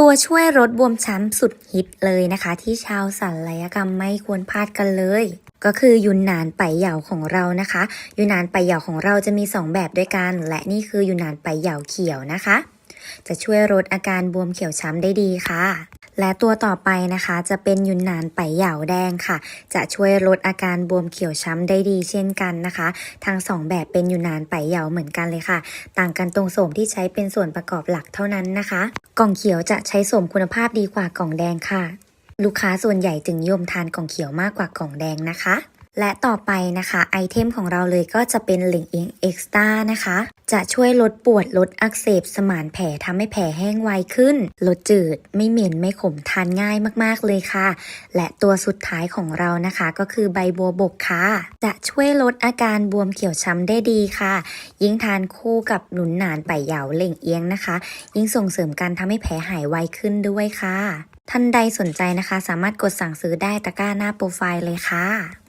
ตัวช่วยรถบวมช้ำสุดฮิตเลยนะคะ ที่ชาวศัลยกรรมไม่ควรพลาดกันเลย ก็คือยุนนานไปเหยาของเรานะคะ ยุนนานไปเหยาของเราจะมี 2 แบบด้วยกัน และนี่คือยุนนานไปเหยาเขียวนะคะ จะช่วยลดอาการบวมเขียวช้ำได้ดีค่ะ และตัวต่อไปนะคะจะเป็นยุนนานไปเหยาแดงค่ะ จะช่วยลดอาการบวมเขียวช้ำได้ดีเช่นกันนะคะ ทั้งสองแบบเป็นยุนนานไปเหยาเหมือนกันเลยค่ะ ต่างกันตรงโสมที่ใช้เป็นส่วนประกอบหลักเท่านั้นนะคะ กล่องเขียวจะใช้โสมคุณภาพดีกว่ากล่องแดงค่ะ ลูกค้าส่วนใหญ่จึงนิยมทานกล่องเขียวมากกว่ากล่องแดงนะคะ และต่อไปนะคะไอเทมของเราเลยก็จะเป็นเหล่งเอียงเอ็กซ์ต้านะคะ จะช่วยลดปวดลดอักเสบสมานแผลทำให้แผลแห้งไวขึ้น ลดจืดไม่เหม็นไม่ขมทานง่ายมากๆเลยค่ะ และตัวสุดท้ายของเรานะคะ ก็คือใบบัวบกค่ะ จะช่วยลดอาการบวมเขียวช้ำได้ดีค่ะ ยิ่งทานคู่กับหนุนหนานไปเหยาเหล่งเอียงนะคะ ยิ่งส่งเสริมการทำให้แผลหายไวขึ้นด้วยค่ะ ท่านใดสนใจนะคะ สามารถกดสั่งซื้อได้ตะกร้าหน้าโปรไฟล์เลยค่ะ